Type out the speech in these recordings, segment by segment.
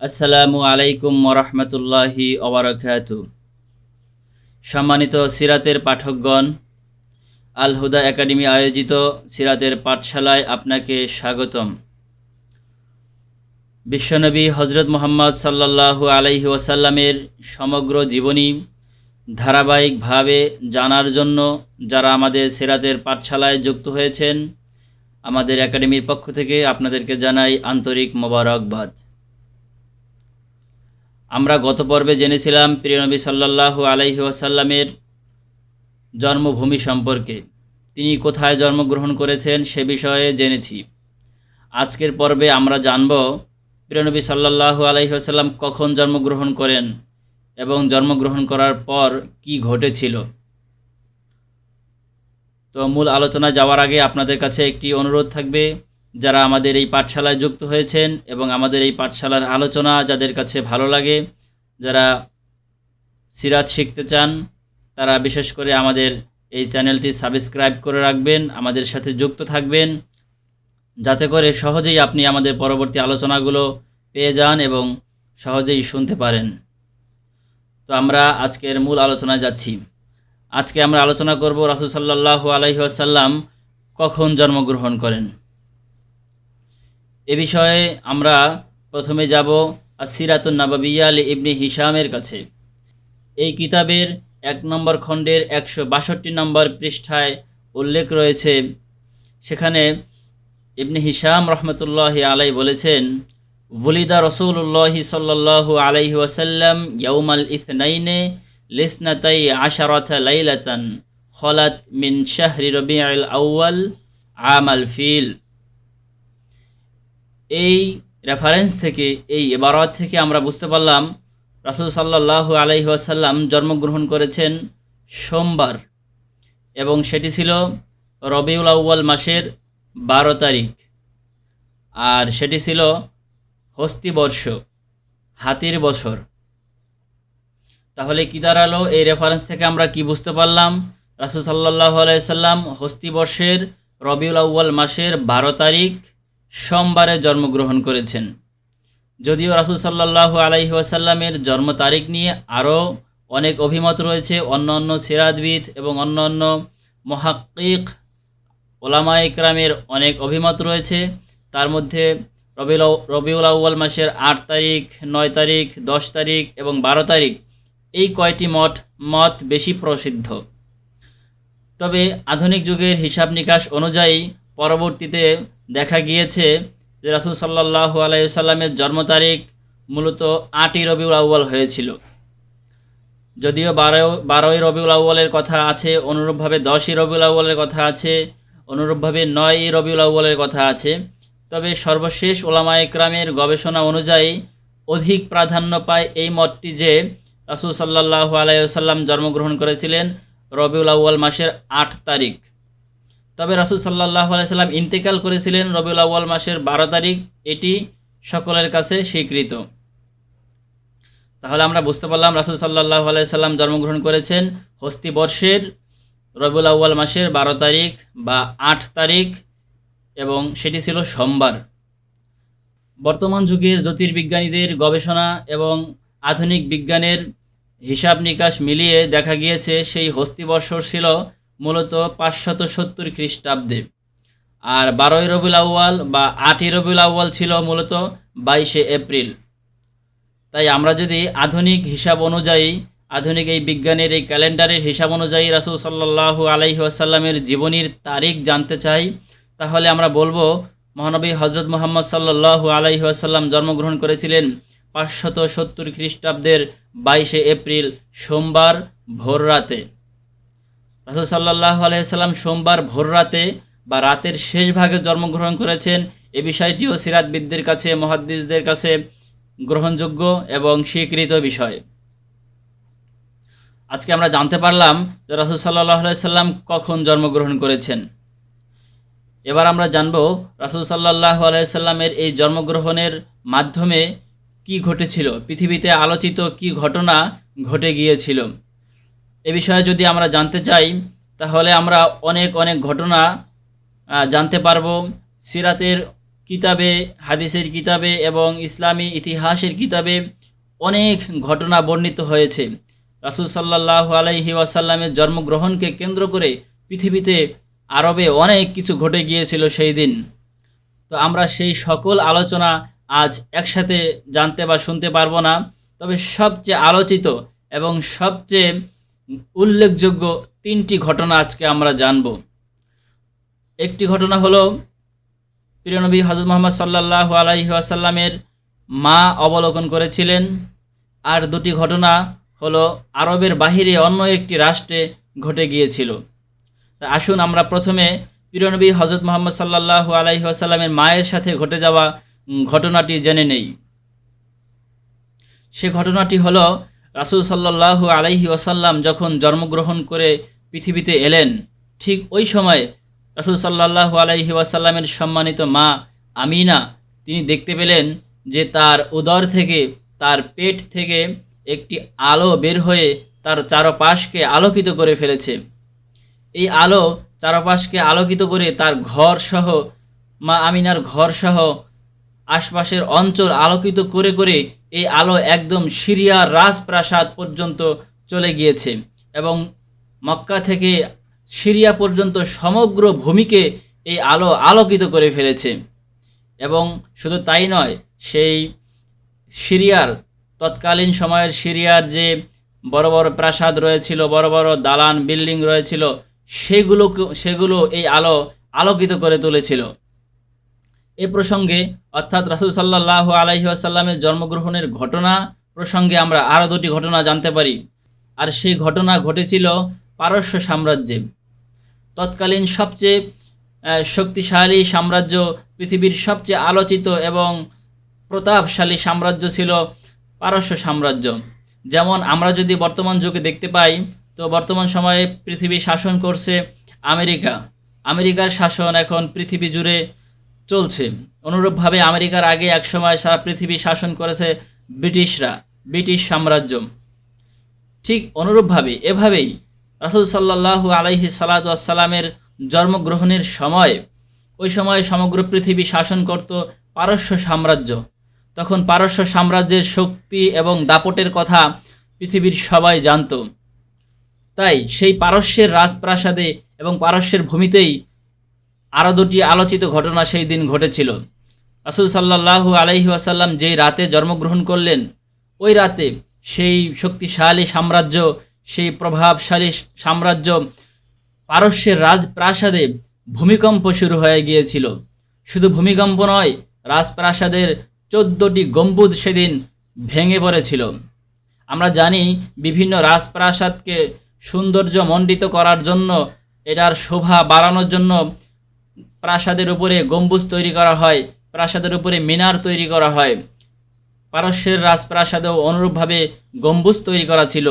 আসসালামু আলাইকুম ওরহমতুল্লাহি ওবরাকাত। সম্মানিত সিরাতের পাঠকগণ, আল হুদা একাডেমি আয়োজিত সিরাতের পাঠশালায় আপনাকে স্বাগতম। বিশ্বনবী হজরত মোহাম্মদ সাল্লাল্লাহু আলাইহি ওয়াসাল্লামের সমগ্র জীবনী ধারাবাহিকভাবে জানার জন্য যারা আমাদের সিরাতের পাঠশালায় যুক্ত হয়েছেন, আমাদের একাডেমির পক্ষ থেকে আপনাদেরকে জানাই আন্তরিক মোবারকবাদ। আমরা গত পর্বে জেনেছিলাম প্রিয়নবী সাল্লাল্লাহু আলাইহি ওয়াসাল্লামের জন্মভূমি সম্পর্কে। তিনি কোথায় জন্মগ্রহণ করেছেন সে বিষয়ে জেনেছি। আজকের পর্বে আমরা জানব প্রিয়নবী সাল্লাল্লাহু আলাইহি ওয়াসাল্লাম কখন জন্মগ্রহণ করেন এবং জন্মগ্রহণ করার পর কি ঘটেছিল। তো মূল আলোচনা যাওয়ার আগে আপনাদের কাছে একটি অনুরোধ থাকবে। যারা আমাদের এই পাঠশালায় যুক্ত হয়েছেন এবং আমাদের এই পাঠশালার আলোচনা যাদের কাছে ভালো লাগে, যারা সিরাত শিখতে চান, তারা বিশেষ করে আমাদের এই চ্যানেলটি সাবস্ক্রাইব করে রাখবেন, আমাদের সাথে যুক্ত থাকবেন। যাতে করে সহজেই আপনি আমাদের পরবর্তী আলোচনাগুলো পেয়ে যান এবং সহজেই শুনতে পারেন। তো আমরা আজকের মূল আলোচনায় যাচ্ছি। আজকে আমরা আলোচনা করব রাসুল সাল্লাহ কখন জন্মগ্রহণ করেন। এ বিষয়ে আমরা প্রথমে যাব আসিরাতুন নাবাবিয়া আলী ইবনি হিসামের কাছে। এই কিতাবের এক নম্বর খণ্ডের একশো বাষট্টি নম্বর পৃষ্ঠায় উল্লেখ রয়েছে, সেখানে ইবনে হিসাম রহমতুল্লাহ আলাই বলেছেন ওলিদা রসুল্লাহি সাল্লাল্লাহু আলাইহি ওয়াসাল্লাম ইয়াউমাল ইথনাইনে লিসনাতাই আশারথ লাইলাতান খলাত মিন শাহরি রবিআল আউয়াল আমাল ফিল। এই রেফারেন্স থেকে, এই এবারত থেকে আমরা বুঝতে পারলাম, রাসুল সাল্লাহ আলাইহি ওয়াসাল্লাম জন্মগ্রহণ করেছেন সোমবার এবং সেটি ছিল রবিউল আউ্বাল মাসের বারো তারিখ। আর সেটি ছিল হস্তিবর্ষ হাতির বছর। তাহলে কি দাঁড়াল? এই রেফারেন্স থেকে আমরা কি বুঝতে পারলাম? রাসুল সাল্লাহ আলাইসাল্লাম হস্তিবর্ষের রবিউল আউ্বাল মাসের বারো তারিখ সোমবারে জন্মগ্রহণ করেছেন। যদিও রাসুল সাল্লাহ আলাইহি ওয়াসাল্লামের জন্ম তারিখ নিয়ে আরও অনেক অভিমত রয়েছে, অন্য অন্য সিরাজবিদ এবং অন্য অন্য মহাক্কিক ওলামা ইকরামের অনেক অভিমত রয়েছে। তার মধ্যে রবিউল রবিউল আউ্বাল মাসের আট তারিখ, নয় তারিখ, দশ তারিখ এবং বারো তারিখ এই কয়টি মঠ, মত বেশি প্রসিদ্ধ। তবে আধুনিক যুগের হিসাব নিকাশ অনুযায়ী পরবর্তীতে দেখা গিয়েছে যে রাসুল সাল্লাহ আলাইসাল্লামের জন্ম তারিখ মূলত আটই রবিউল আউ্বাল হয়েছিল। যদিও বারো, বারোই রবিউল আউ্বালের কথা আছে, অনুরূপভাবে দশই রবিউল আউ্বালের কথা আছে, অনুরূপভাবে নয়ই রবিউল আউ্বালের কথা আছে। তবে সর্বশেষ ওলামা ইকরামের গবেষণা অনুযায়ী অধিক প্রাধান্য পায় এই মতটি যে রাসুল সাল্লাহ আলাইসাল্লাম জন্মগ্রহণ করেছিলেন রবিউল আউ্বাল মাসের আট তারিখ। তবে রাসুল সাল্লাহ আলাইসাল্লাম ইন্তেকাল করেছিলেন রবিউল আউ্বাল মাসের বারো তারিখ। এটি সকলের কাছে স্বীকৃত। তাহলে আমরা বুঝতে পারলাম রাসুল সাল্লাহ আলাইসাল্লাম জন্মগ্রহণ করেছেন হস্তি বর্ষের রবিউল আউ্বাল মাসের বারো তারিখ বা আট তারিখ এবং সেটি ছিল সোমবার। বর্তমান যুগের জ্যোতির্বিজ্ঞানীদের গবেষণা এবং আধুনিক বিজ্ঞানের হিসাব নিকাশ মিলিয়ে দেখা গিয়েছে, সেই হস্তিবর্ষ ছিল মূলত পাঁচশত সত্তর খ্রিস্টাব্দে। আর বারোই রবিউল আউ্য়াল বা আটই রবিউল আউ্য়াল ছিল মূলত বাইশে এপ্রিল। তাই আমরা যদি আধুনিক হিসাব অনুযায়ী, আধুনিক এই বিজ্ঞানের এই ক্যালেন্ডারের হিসাব অনুযায়ী রাসুল সাল্লাহ আলাইহি আসাল্লামের জীবনীর তারিখ জানতে চাই, তাহলে আমরা বলব, মহানবী হজরত মোহাম্মদ সাল্লাহ আলাইহি আসাল্লাম জন্মগ্রহণ করেছিলেন পাঁচশত সত্তর খ্রিস্টাব্দের বাইশে এপ্রিল সোমবার ভোর রাতে। রাসুল সাল্লাহ আলাইসাল্লাম সোমবার ভোর রাতে বা রাতের শেষ ভাগে জন্মগ্রহণ করেছেন। এ বিষয়টিও সিরাতবিদদের কাছে, মহাদ্দিসদের কাছে গ্রহণযোগ্য এবং স্বীকৃত বিষয়। আজকে আমরা জানতে পারলাম যে রাসুল সাল্লাহ আলাইসাল্লাম কখন জন্মগ্রহণ করেছেন। এবার আমরা জানব রাসুল সাল্লাহ আলাইসাল্লামের এই জন্মগ্রহণের মাধ্যমে কি ঘটেছিল, পৃথিবীতে আলোচিত কি ঘটনা ঘটে গিয়েছিল। এ বিষয়ে যদি আমরা জানতে চাই, তাহলে আমরা অনেক অনেক ঘটনা জানতে পারব। সিরাতের কিতাবে, হাদিসের কিতাবে এবং ইসলামী ইতিহাসের কিতাবে অনেক ঘটনা বর্ণিত হয়েছে। রাসুল সাল্লাহ আলাইহি ওয়াসাল্লামের জন্মগ্রহণকে কেন্দ্র করে পৃথিবীতে আরবে অনেক কিছু ঘটে গিয়েছিল সেই দিন। তো আমরা সেই সকল আলোচনা আজ একসাথে জানতে বা শুনতে পারব না। তবে সবচেয়ে আলোচিত এবং সবচেয়ে উল্লেখযোগ্য তিনটি ঘটনা আজকে আমরা জানব। একটি ঘটনা হলো প্রিয়নবী হজরত মোহাম্মদ সাল্লাহ আলাইহি আসাল্লামের মা অবলোকন করেছিলেন। আর দুটি ঘটনা হলো, আরবের বাহিরে অন্য একটি রাষ্ট্রে ঘটে গিয়েছিল। আসুন আমরা প্রথমে প্রিয়নবী হজরত মোহাম্মদ সাল্লাহ আলাইহি আসাল্লামের মায়ের সাথে ঘটে যাওয়া ঘটনাটি জেনে নেই। সে ঘটনাটি হলো রাসুল সাল্লাহ আলাইহি ওয়াসাল্লাম যখন জন্মগ্রহণ করে পৃথিবীতে এলেন, ঠিক ওই সময় রাসুল সাল্লাহ আলাইহি ওয়াসাল্লামের সম্মানিত মা আমিনা, তিনি দেখতে পেলেন যে তার উদর থেকে, তার পেট থেকে একটি আলো বের হয়ে তার চারপাশকে আলোকিত করে ফেলেছে। এই আলো চারপাশকে আলোকিত করে তার ঘর সহ মা আমিনার ঘর সহ আশপাশের অঞ্চল আলোকিত করে করে এই আলো একদম সিরিয়ার রাজপ্রাসাদ পর্যন্ত চলে গিয়েছে এবং মক্কা থেকে সিরিয়া পর্যন্ত সমগ্র ভূমিকে এই আলো আলোকিত করে ফেলেছে। এবং শুধু তাই নয়, সেই সিরিয়ার তৎকালীন সময়ের সিরিয়ার যে বড় বড় প্রাসাদ রয়েছিল, বড় বড় দালান, বিল্ডিং রয়েছিল সেগুলো সেগুলো এই আলো আলোকিত করে তুলেছিল। এ প্রসঙ্গে, অর্থাৎ রাসুল সাল্লাহ আলাইহি আসাল্লামের জন্মগ্রহণের ঘটনা প্রসঙ্গে আমরা আরও দুটি ঘটনা জানতে পারি। আর সেই ঘটনা ঘটেছিল পারস্য সাম্রাজ্যে। তৎকালীন সবচেয়ে শক্তিশালী সাম্রাজ্য, পৃথিবীর সবচেয়ে আলোচিত এবং প্রতাপশালী সাম্রাজ্য ছিল পারস্য সাম্রাজ্য। যেমন আমরা যদি বর্তমান যুগে দেখতে পাই, তো বর্তমান সময়ে পৃথিবী শাসন করছে আমেরিকা। আমেরিকার শাসন এখন পৃথিবী জুড়ে চলছে। অনুরূপভাবে আমেরিকার আগে একসময় সারা পৃথিবী শাসন করেছে ব্রিটিশরা, ব্রিটিশ সাম্রাজ্য। ঠিক অনুরূপভাবে এভাবেই রাসুল সাল্লাহ আলাইহি সালাতামের জন্মগ্রহণের সময়, ওই সময় সমগ্র পৃথিবী শাসন করত পারস্য সাম্রাজ্য। তখন পারস্য সাম্রাজ্যের শক্তি এবং দাপটের কথা পৃথিবীর সবাই জানত। তাই সেই পারস্যের রাজপ্রাসাদে এবং পারস্যের ভূমিতেই আরও দুটি আলোচিত ঘটনা সেই দিন ঘটেছিল। রাসুল সাল্লাহ আলাইহি আসাল্লাম যেই রাতে জন্মগ্রহণ করলেন, ওই রাতে সেই শক্তিশালী সাম্রাজ্য, সেই প্রভাবশালী সাম্রাজ্য পারস্যের রাজপ্রাসাদে ভূমিকম্প শুরু হয়ে গিয়েছিল। শুধু ভূমিকম্প নয়, রাজপ্রাসাদের চোদ্দটি গম্বুজ সেদিন ভেঙে পড়েছিল। আমরা জানি বিভিন্ন রাজপ্রাসাদকে সৌন্দর্য মণ্ডিত করার জন্য, এটার শোভা বাড়ানোর জন্য প্রাসাদের উপরে গম্বুজ তৈরি করা হয়, প্রাসাদের উপরে মিনার তৈরি করা হয়। পারস্যের রাজপ্রাসাদেও অনুরূপভাবে গম্বুজ তৈরি করা ছিল।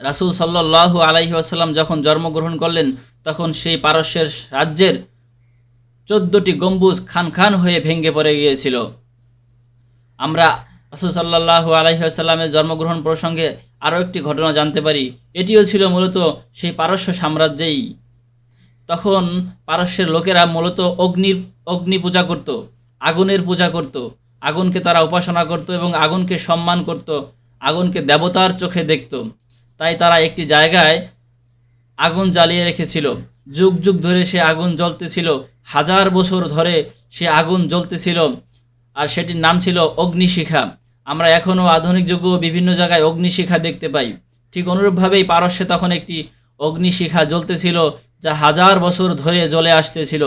রাসুল সাল্লাহ আলাইহি আসাল্লাম যখন জন্মগ্রহণ করলেন, তখন সেই পারস্যের রাজ্যের চোদ্দটি গম্বুজ খান খান হয়ে ভেঙে পড়ে গিয়েছিল। আমরা রাসুল সাল্লাহ আসাল্লামের জন্মগ্রহণ প্রসঙ্গে আরও একটি ঘটনা জানতে পারি। এটিও ছিল মূলত সেই পারস্য সাম্রাজ্যেই তখন পারস্যের লোকেরা মূলত অগ্নির, অগ্নি পূজা করত, আগুনের পূজা করত, আগুনকে তারা উপাসনা করত এবং আগুনকে সম্মান করত, আগুনকে দেবতার চোখে দেখত। তাই তারা একটি জায়গায় আগুন জ্বালিয়ে রেখেছিল। যুগ যুগ ধরে সে আগুন জ্বলতেছিল। হাজার বছর ধরে সে আগুন জ্বলতেছিল আর সেটির নাম ছিল অগ্নিশিখা। আমরা এখনও আধুনিক যুগেও বিভিন্ন জায়গায় অগ্নিশিখা দেখতে পাই। ঠিক অনুরূপভাবেই পারস্যে তখন একটি অগ্নিশিখা জ্বলতেছিল, যা হাজার বছর ধরে জ্বলে আসতেছিল।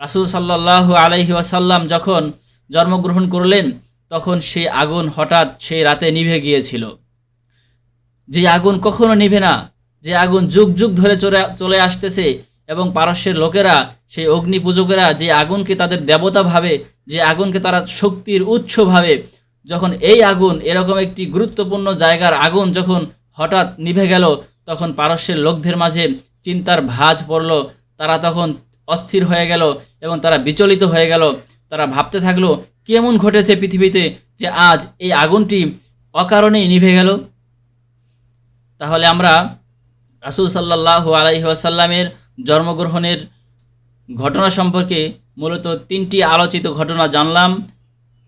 রাসুল সাল্লাহ আলাইহি ওয়াসাল্লাম যখন জন্মগ্রহণ করলেন, তখন সেই আগুন হঠাৎ সেই রাতে নিভে গিয়েছিল। যে আগুন কখনো নিভে না, যে আগুন যুগ যুগ ধরে চলে চলে আসতেছে এবং পারস্যের লোকেরা, সেই অগ্নি পূজকেরা যে আগুনকে তাদের দেবতা ভাবে, যে আগুনকে তারা শক্তির উৎস ভাবে, যখন এই আগুন এরকম একটি গুরুত্বপূর্ণ জায়গার আগুন যখন হঠাৎ নিভে গেল তখন পারস্যের লোকদের মাঝে চিন্তার ভাঁজ পড়ল। তারা তখন অস্থির হয়ে গেল এবং তারা বিচলিত হয়ে গেল। তারা ভাবতে থাকল, কেমন ঘটেছে পৃথিবীতে যে আজ এই আগুনটি অকারণেই নিভে গেল? তাহলে আমরা রাসুল সাল্লাহ আলাইহি আসাল্লামের জন্মগ্রহণের ঘটনা সম্পর্কে মূলত তিনটি আলোচিত ঘটনা জানলাম।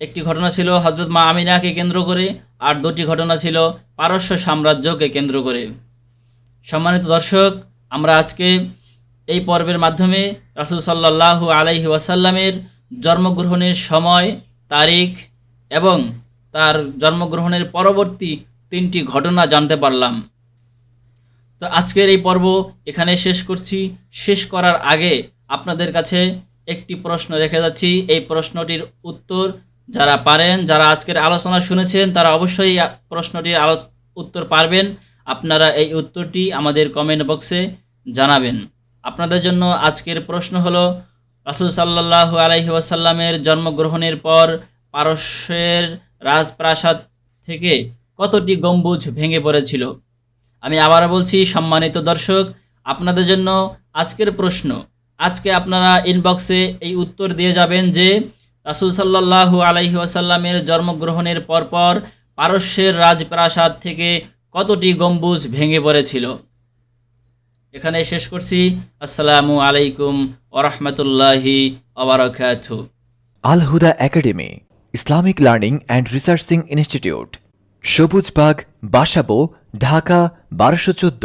একটি ঘটনা ছিল হজরত মা আমিনাকে কেন্দ্র করে, আর দুটি ঘটনা ছিল পারস্য সাম্রাজ্যকে কেন্দ্র করে। সম্মানিত দর্শক, আমরা আজকে এই পর্বের মাধ্যমে রাসুল সাল্লাহু আলাইহি ওয়াসাল্লামের জন্মগ্রহণের সময়, তারিখ এবং তার জন্মগ্রহণের পরবর্তী তিনটি ঘটনা জানতে পারলাম। তো আজকের এই পর্ব এখানে শেষ করছি। শেষ করার আগে আপনাদের কাছে একটি প্রশ্ন রেখে যাচ্ছি। এই প্রশ্নটির উত্তর যারা পারেন, যারা আজকের আলোচনা শুনেছেন, তারা অবশ্যই প্রশ্নটির আলো উত্তর পারবেন। আপনারা এই উত্তরটি আমাদের কমেন্ট বক্সে জানাবেন। আপনাদের জন্য আজকের প্রশ্ন হলো, রাসুল সাল্লাহ আলাইহি ওয়াসাল্লামের জন্মগ্রহণের পর পারস্যের রাজপ্রাসাদ থেকে কতটি গম্বুজ ভেঙে পড়েছিল? আমি আবার বলছি, সম্মানিত দর্শক, আপনাদের জন্য আজকের প্রশ্ন। আজকে আপনারা ইনবক্সে এই উত্তর দিয়ে যাবেন যে, রাসুল সাল্লাহু আলাইহি ওয়াসাল্লামের জন্মগ্রহণের পরপর পারস্যের রাজপ্রাসাদ থেকে কতটি গম্বুজ ভেঙে পড়েছিল? এখানে শেষ করছি। আসসালামু আলাইকুম ওরহমতুল্লাহি ওবরাকাতু। Al Huda academy, Islamic learning and researching institute Sabujbag Basabo, Dhaka, বারোশো চোদ্দ।